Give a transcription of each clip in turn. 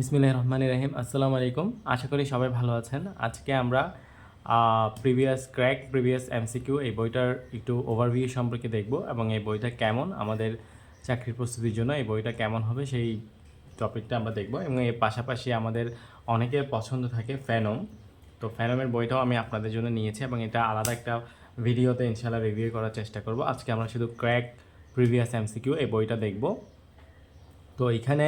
বিসমিল্লাহ রহমান রহিম। আসসালামু আলাইকুম। আশা করি সবাই ভালো আছেন। আজকে আমরা প্রিভিয়াস ক্র্যাক, প্রিভিয়াস এমসিকিউ এই বইটার একটু ওভারভিউ সম্পর্কে দেখব এবং এই বইটা কেমন, আমাদের চাকরির প্রস্তুতির জন্য এই বইটা কেমন হবে সেই টপিকটা আমরা দেখব এবং এর পাশাপাশি আমাদের অনেকের পছন্দ থাকে ফ্যানম। তো ফ্যানমের বইটাও আমি আপনাদের জন্য নিয়েছি এবং এটা আলাদা একটা ভিডিওতে ইনশাল্লাহ রিভিউ করার চেষ্টা করব। আজকে আমরা শুধু ক্র্যাক, প্রিভিয়াস এমসিকিউ এই বইটা দেখব। তো এখানে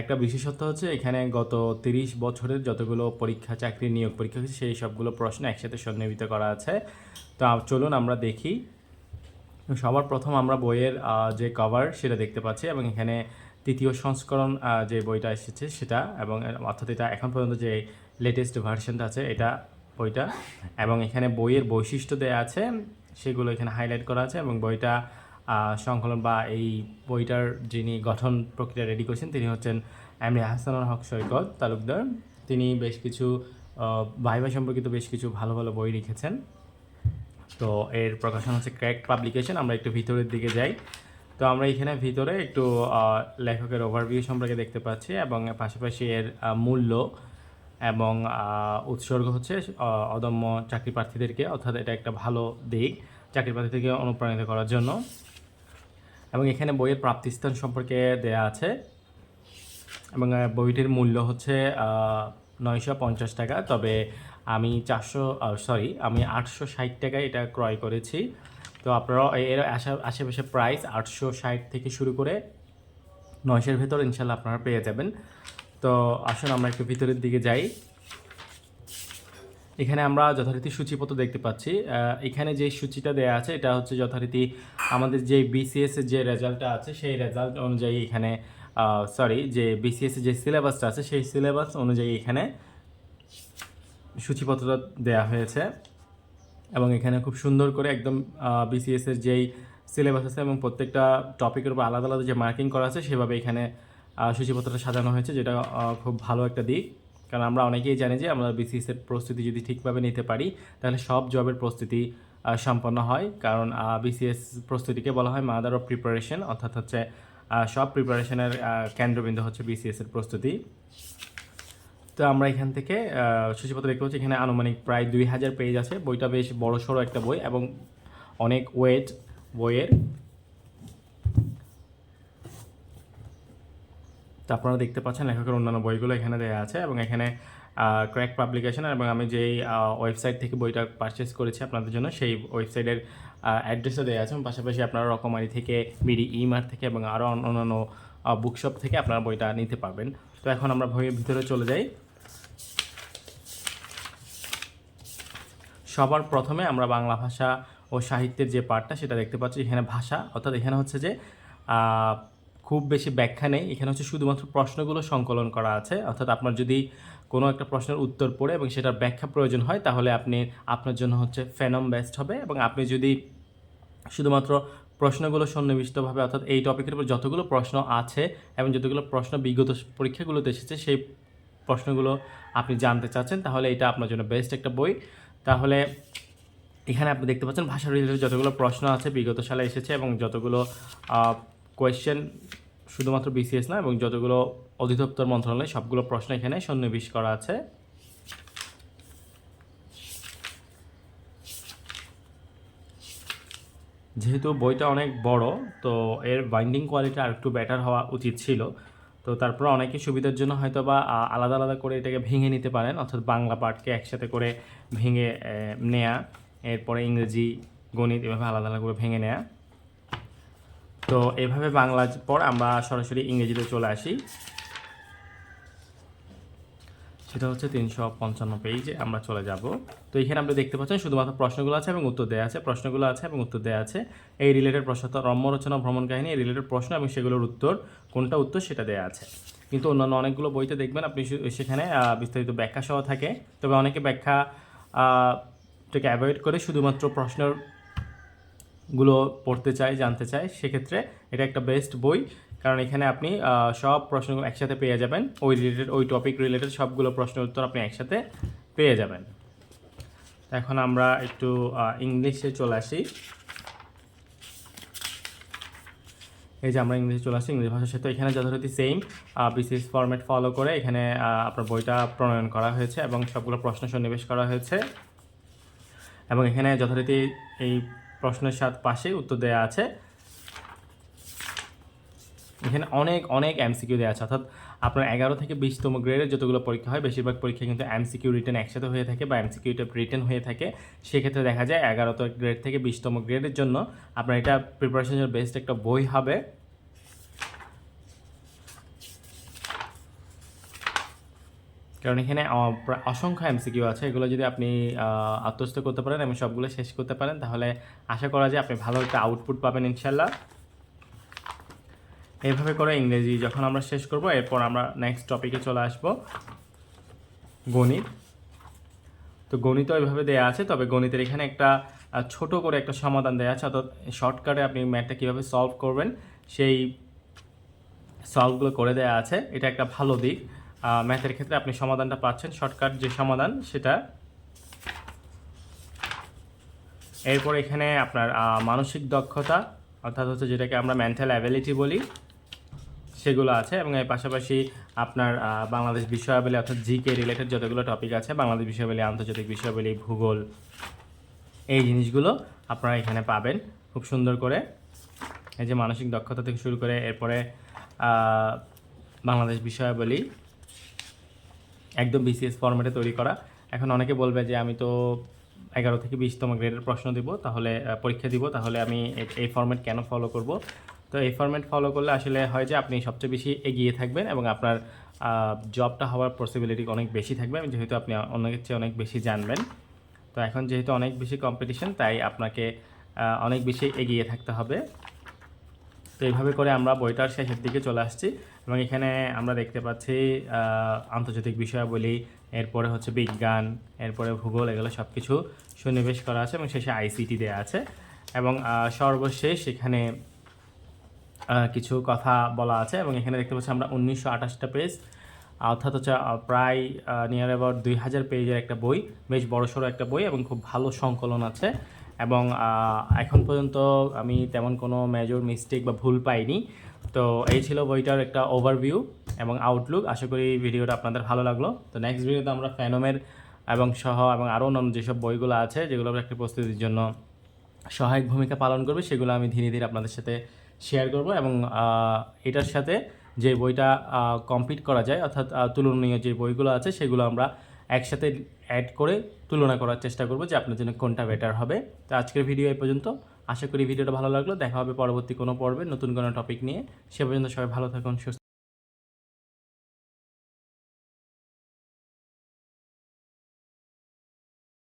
একটা বিশেষত্ব হচ্ছে এখানে গত তিরিশ বছরের যতগুলো পরীক্ষা, চাকরি নিয়োগ পরীক্ষা হয়েছে, সেই সবগুলো প্রশ্ন একসাথে সন্নিবেশিত করা আছে। তো চলুন আমরা দেখি। সবার প্রথম আমরা বইয়ের যে কভার সেটা দেখতে পাচ্ছি এবং এখানে তৃতীয় সংস্করণ যে বইটা এসেছে সেটা এবং অর্থাৎ এটা এখন পর্যন্ত যে লেটেস্ট ভার্সনটা আছে, এটা বইটা। এবং এখানে বইয়ের বৈশিষ্ট্য দেওয়া আছে, সেগুলো এখানে হাইলাইট করা আছে এবং বইটা সংকলন বা এই বইটার যিনি গঠন প্রক্রিয়া রেডি করেছেন, তিনি হচ্ছেন এমনি হাসানুল হক সৈকত তালুকদার। তিনি বেশ কিছু ভাইভা সম্পর্কিত বেশ কিছু ভালো ভালো বই লিখেছেন। তো এর প্রকাশন হচ্ছে ক্র্যাক পাবলিকেশন, আমরা একটু ভিতরের দিকে যাই। তো আমরা এখানে ভিতরে একটু লেখকের ওভারভিউ সম্পর্কে দেখতে পাচ্ছি এবং পাশাপাশি এর মূল্য এবং উৎসর্গ হচ্ছে অদম্য চাকরি প্রার্থীদেরকে অর্থাৎ এটা একটা ভালো দিক চাকরি প্রার্থীদেরকে অনুপ্রাণিত করার জন্য। এবং এখানে বইয়ের প্রাপ্তিস্থান সম্পর্কে দেয়া আছে। এবং বইটির মূল্য হচ্ছে নয়শো পঞ্চাশ টাকা। তবে আমি চারশো সরি আমি আটশো ষাট টাকায় এটা ক্রয় করেছি। তো আপনারা এর আশা, আশেপাশে প্রাইস আটশো ষাট থেকে শুরু করে নয়শের ভেতর ইনশাল্লাহ আপনারা পেয়ে যাবেন। তো আসুন, আমরা একটু ভিতরের দিকে যাই। এখানে আমরা যথারীতি সূচিপত্র দেখতে পাচ্ছি। এখানে যে সূচিটা দেয়া আছে, এটা হচ্ছে যথারীতি আমাদের যে বিসিএস এর যে রেজাল্টটা আছে, সেই রেজাল্ট অনুযায়ী এখানে সরি যে বিসিএস যে সিলেবাসটা আছে, সেই সিলেবাস অনুযায়ী এখানে সূচিপত্রটা দেয়া হয়েছে। এবং এখানে খুব সুন্দর করে একদম বিসিএস এর যেই সিলেবাস আছে এবং প্রত্যেকটা টপিকের উপর আলাদা আলাদা যে মার্কিং করা আছে, সেভাবে এখানে সূচিপত্রটা সাজানো হয়েছে, যেটা খুব ভালো একটা দিক। কারণ আমরা অনেকেই জানি যে আমরা বিসিএস এর প্রস্তুতি যদি ঠিকভাবে নিতে পারি, তাহলে সব জবের প্রস্তুতি সম্পন্ন হয়। কারণ বিসিএস প্রস্তুতিকে বলা হয় মাদার অফ প্রিপারেশন অর্থাৎ হচ্ছে সব প্রিপারেশনের কেন্দ্রবিন্দু হচ্ছে বিসিএস এর প্রস্তুতি। তো আমরা এখান থেকে সূচিপত্র দেখতে পাচ্ছি, এখানে আনুমানিক প্রায় দুই হাজার পেজ আছে। বইটা বেশ বড় সড়ো একটা বই এবং অনেক ওয়েট বইয়ের। আপনারা দেখতে পাচ্ছেন লেখকের অন্যান্য বইগুলো এখানে দেওয়া আছে এবং এখানে ক্র্যাক পাবলিকেশন এবং আমি যেই ওয়েবসাইট থেকে বইটা পারচেস করেছি আপনাদের জন্য সেই ওয়েবসাইটের অ্যাড্রেসও দেওয়া আছে এবং পাশাপাশি আপনারা রকমারি থেকে বিডি ইমার থেকে এবং আরও অন্যান্য বুকশপ থেকে আপনারা বইটা নিতে পারবেন। তো এখন আমরা বইয়ের ভিতরে চলে যাই। সবার প্রথমে আমরা বাংলা ভাষা ও সাহিত্যের যে পার্টটা সেটা দেখতে পাচ্ছি। এখানে ভাষা, অর্থাৎ এখানে হচ্ছে যে খুব বেশি ব্যাখ্যা নেই। এখানে হচ্ছে শুধুমাত্র প্রশ্নগুলো সংকলন করা আছে। অর্থাৎ আপনার যদি কোনো একটা প্রশ্নের উত্তর পড়ে এবং সেটার ব্যাখ্যা প্রয়োজন হয়, তাহলে আপনি, আপনার জন্য হচ্ছে ফেনম বেস্ট হবে এবং আপনি যদি শুধুমাত্র প্রশ্নগুলো সন্নিবিষ্টভাবে, অর্থাৎ এই টপিকের উপর যতগুলো প্রশ্ন আছে এবং যতগুলো প্রশ্ন বিগত পরীক্ষাগুলোতে এসেছে, সেই প্রশ্নগুলো আপনি জানতে চাচ্ছেন, তাহলে এটা আপনার জন্য বেস্ট একটা বই। তাহলে এখানে আপনি দেখতে পাচ্ছেন, ভাষা রিলেটেড যতগুলো প্রশ্ন আছে, বিগত সালে এসেছে এবং যতগুলো কোয়েশ্চেন শুধুমাত্র বিসিএস না, এবং যতগুলো অধিদপ্তর মন্ত্রণালয়, সবগুলো প্রশ্ন এখানে সন্নিবেশ করা আছে। যেহেতু বইটা অনেক বড়, তো এর বাইন্ডিং কোয়ালিটি আর একটু বেটার হওয়া উচিত ছিল। তো তারপর অনেকে সুবিধার জন্য হয়তো বা আলাদা আলাদা করে এটাকে ভেঙে নিতে পারেন, অর্থাৎ বাংলা পাঠকে একসাথে করে ভেঙে নেয়া, এরপরে ইংরেজি, গণিত এভাবে আলাদা আলাদা করে ভেঙে নেয়া। তো এভাবে বাংলা পর আমরা সরাসরি ইংরেজিতে চলে আসি। সেটা হচ্ছে তিনশো পঞ্চান্ন পেজে আমরা চলে যাব। তো এখানে আপনি দেখতে পাচ্ছেন শুধুমাত্র প্রশ্নগুলো আছে এবং উত্তর দেওয়া আছে, প্রশ্নগুলো আছে এবং উত্তর দেওয়া আছে। এই রিলেটেড প্রশ্ন রম্য রচনা, ভ্রমণ কাহিনী, এই রিলেটেড প্রশ্ন এবং সেগুলোর উত্তর, কোনটা উত্তর সেটা দেওয়া আছে। কিন্তু অন্যান্য অনেকগুলো বইতে দেখবেন আপনি সেখানে বিস্তারিত ব্যাখ্যা সহ থাকে। তবে অনেকে ব্যাখ্যা থেকে অ্যাভয়েড করে শুধুমাত্র প্রশ্নের গুলো পড়তে চাই, জানতে চাই, সেক্ষেত্রে এটা একটা বেস্ট বই। কারণ এখানে আপনি সব প্রশ্নগুলো একসাথে পেয়ে যাবেন। ওই রিলেটেড ওই টপিক রিলেটেড সবগুলো প্রশ্নের উত্তর আপনি একসাথে পেয়ে যাবেন। এখন আমরা একটু ইংলিশে চলে আসি। এই যে আমরা ইংলিশে চলে আসছি ইংরেজি ভাষার সাথে এখানে যথারীতি সেম বিসিএস ফরম্যাট ফলো করে এখানে আপনার বইটা প্রণয়ন করা হয়েছে এবং সবগুলো প্রশ্ন সন্নিবেশ করা হয়েছে। এবং এখানে যথারীতি এই প্রশ্নের সাত পাশে উত্তর দেওয়া আছে। এখানে অনেক অনেক এমসিকিউ দেওয়া আছে। অর্থাৎ আপনার এগারো থেকে বিশতম গ্রেডের যতগুলো পরীক্ষা হয়, বেশিরভাগ পরীক্ষা কিন্তু এমসিকিউ রিটার্ন একসাথে হয়ে থাকে বা এমসিকিউ রিটেন হয়ে থাকে। সেক্ষেত্রে দেখা যায় এগারোতম গ্রেড থেকে বিশতম গ্রেডের জন্য আপনার এটা প্রিপারেশনের বেস্ট একটা বই হবে। কারণ এখানে অসংখ্য এমসিকিউ আছে, এগুলো যদি আপনি আত্মস্থ করতে পারেন এবং সবগুলো শেষ করতে পারেন, তাহলে আশা করা যায় আপনি ভালো একটা আউটপুট পাবেন ইনশাল্লাহ এইভাবে করে ইংরেজি যখন আমরা শেষ করব, এরপর আমরা নেক্সট টপিকে চলে আসব। গণিত। তো গণিত এইভাবে দেয়া আছে, তবে গণিতের এখানে একটা ছোট করে একটা সমাধান দেওয়া আছে, অর্থাৎ শর্টকাটে আপনি ম্যাথটা কীভাবে সলভ করবেন, সেই সলভগুলো করে দেওয়া আছে। এটা একটা ভালো দিক। ম্যাথের ক্ষেত্রে আপনি সমাধানটা পাচ্ছেন শর্টকাট যে সমাধান, সেটা। এরপর এখানে আপনার মানসিক দক্ষতা, অর্থাৎ হচ্ছে যেটাকে আমরা মেন্টাল অ্যাবিলিটি বলি, সেগুলো আছে এবং এর পাশাপাশি আপনার বাংলাদেশ বিষয়াবলী অর্থাৎ জিকে রিলেটেড যতগুলো টপিক আছে, বাংলাদেশ বিষয়াবলী আন্তর্জাতিক বিষয়াবলী ভূগোল, এই জিনিসগুলো আপনারা এখানে পাবেন খুব সুন্দর করে। এই যে মানসিক দক্ষতা থেকে শুরু করে এরপরে বাংলাদেশ বিষয়াবলী একদম বিসিএস ফরম্যাটে তৈরি করা। এখন অনেকে বলবে যে, আমি তো এগারো থেকে বিশতম গ্রেডের প্রশ্ন দিব, তাহলে পরীক্ষা দিব, তাহলে আমি এই ফরম্যাট কেন ফলো করব? তো এই ফরম্যাট ফলো করলে আসলে হয় যে, আপনি সবচেয়ে বেশি এগিয়ে থাকবেন এবং আপনার জবটা হওয়ার পসিবিলিটি অনেক বেশি থাকবে। যেহেতু আপনি অনেকের চেয়ে অনেক বেশি জানবেন। তো এখন যেহেতু অনেক বেশি কম্পিটিশন তাই আপনাকে অনেক বেশি এগিয়ে থাকতে হবে। তো এইভাবে করে আমরা বইটার শেষের দিকে চলে আসছি। এবং এখানে আমরা দেখতে পাচ্ছি আন্তর্জাতিক বিষয়াবলী, এরপরে হচ্ছে বিজ্ঞান, এরপরে ভূগোল, এগুলো সব কিছু সন্নিবেশ করা আছে এবং শেষে আইসিটি দেওয়া আছে। এবং সর্বশেষ এখানে কিছু কথা বলা আছে এবং এখানে দেখতে পাচ্ছি আমরা উনিশশো আঠাশটা পেজ, অর্থাৎ হচ্ছে প্রায় নিয়ার অ্যাবাউট দুই হাজার পেজের একটা বই, বেশ বড়সড় একটা বই এবং খুব ভালো সংকলন আছে। এবং এখন পর্যন্ত আমি তেমন কোনো মেজর মিস্টেক বা ভুল পাইনি। তো এই ছিল বইটার একটা ওভারভিউ এবং আউটলুক আশা করি ভিডিওটা আপনাদের ভালো লাগল। তো নেক্সট ভিডিওতে আমরা ফ্যানোমের এবং সহ এবং আরও অন্যান্য যেসব বইগুলো আছে, যেগুলো একটা প্রস্তুতির জন্য সহায়ক ভূমিকা পালন করবে, সেগুলো আমি ধীরে ধীরে আপনাদের সাথে শেয়ার করব এবং এটার সাথে যে বইটা কমপ্লিট করা যায়, অর্থাৎ তুলনীয় যে বইগুলো আছে, সেগুলো আমরা একসাথে অ্যাড করে তুলনা করার চেষ্টা করব যে আপনার জন্য কোনটা বেটার হবে। তো আজকের ভিডিও এই পর্যন্ত। আশা করি ভিডিওটা ভালো লাগল। দেখা হবে পরবর্তী কোনো পর্বে নতুন কোনো টপিক নিয়ে। সে পর্যন্ত সবাই ভালো থাকুন, সুস্থ